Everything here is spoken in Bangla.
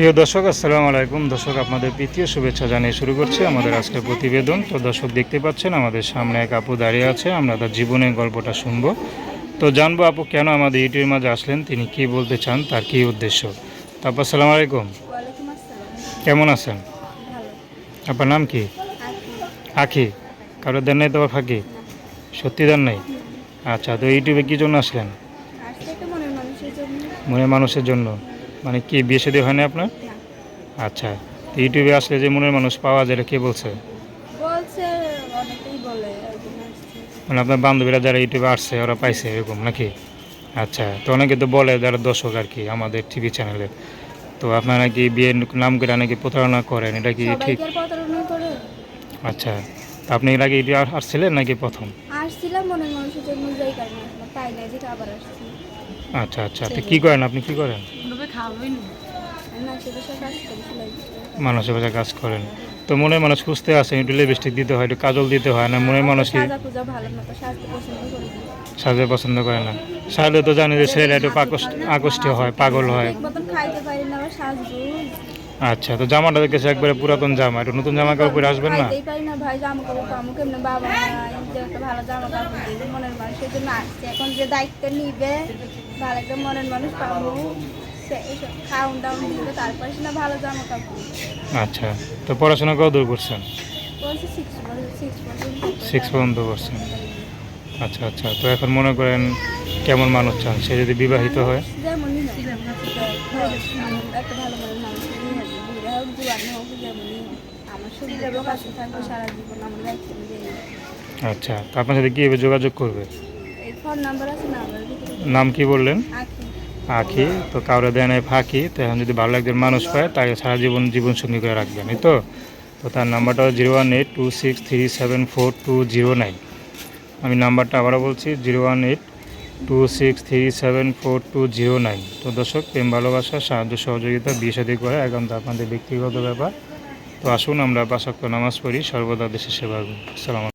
প্রিয় দর্শক আসসালামু আলাইকুম। দর্শক আপনাদের তৃতীয় শুভেচ্ছা জানিয়ে শুরু করছি আমাদের আজকের প্রতিবেদন। তো দর্শক দেখতে পাচ্ছেন আমাদের সামনে এক আপু দাঁড়িয়ে আছে আমরা তার জীবনের গল্পটা শুনব। তো জানব আপু কেন আমাদের ইউটিউবের মাঝে আসলেন তিনি কি বলতে চান তার কি উদ্দেশ্য? তারপর আসসালামু আলাইকুম। কেমন আছেন? আপনার নাম কি? আখি। কারোর দেন নাই তোমার ফাঁকি? সত্যি দেন নাই? আচ্ছা তো ইউটিউবে কী জন্য আসলেন? মনের মানুষের জন্য। মানে কি বিয়ে শাদী হয় না। আপনার আচ্ছা তো ইউটিউবে আসলে যে মনের মানুষ পাওয়া যায় এটা কে বলছে? বলছে অনেকেই বলে মানে আপনার বান্ধবীরা যারা ইউটিউবে আসছে ওরা পাইছে এরকম নাকি? আচ্ছা তো অনেকে তো বলে যারা দর্শক আর কি আমাদের টিভি চ্যানেলে। তো আপনারা কি বিয়ের নাম করে নাকি প্রতারণা করেন? এটা কি ঠিক? আচ্ছা তা আপনি এর আগে ইউটিউবে আসছিলেন নাকি প্রথম? আসছিলাম মনের মানুষের জন্য যাই কারণে পাই না যেটা আবার আসছি। আচ্ছা আচ্ছা তো কী করেন আপনি কি করেন? কাজ। মানুষের কাছে কাজ করেন। তো মনের মানুষ খুঁজতে আসে একটু লিপস্টিক দিতে হয় একটু কাজল দিতে হয় না? মনের মানুষ কি সাজা সাজতে পছন্দ করি না। সাজলে তো জানি যে ছেলেরা একটু আকষ্ট হয় পাগল হয়। আচ্ছা তো জামাটা দেখেছি একবারে পুরাতন জামা। একটু নতুন জামা কাপড় পরে আসবেন না? এখন যে দায়িত্ব নিবে ভালো একটা মনের মানুষ পাবো। খাউন দাউন দিবে তারপরে না ভালো জামা কাপড় আচ্ছা তো পড়াশোনা কত দূর করছেন? সিক্স পর্যন্ত করছেন। আচ্ছা আচ্ছা তো এখন মনে করেন কেমন মানুষ চান? সে যদি বিবাহিত হয়? আচ্ছা আপনার সাথে কীভাবে যোগাযোগ করবে? নাম কি বললেন? আখি তো কাউরে দেয় ফাঁকি তো এখন যদি ভালো একজন মানুষ পায়, তাকে সারা জীবন জীবন সঙ্গী করে রাখবেন তো? তো তার নাম্বারটা zero one eight two six three seven four two zero nine. আমি নাম্বারটা আবারও বলছি, zero one eight two six three seven four two zero nine. তো দর্শক, প্রেম, ভালোবাসা, সাহায্য, সহযোগিতা, বিয়ে সাদী করে একান্ত আপনাদের ব্যক্তিগত ব্যাপার। তো আসুন, আমরা পাশাক্ত নামাজ পড়ি, সর্বদা দেশের সেবা করি। আসসালামু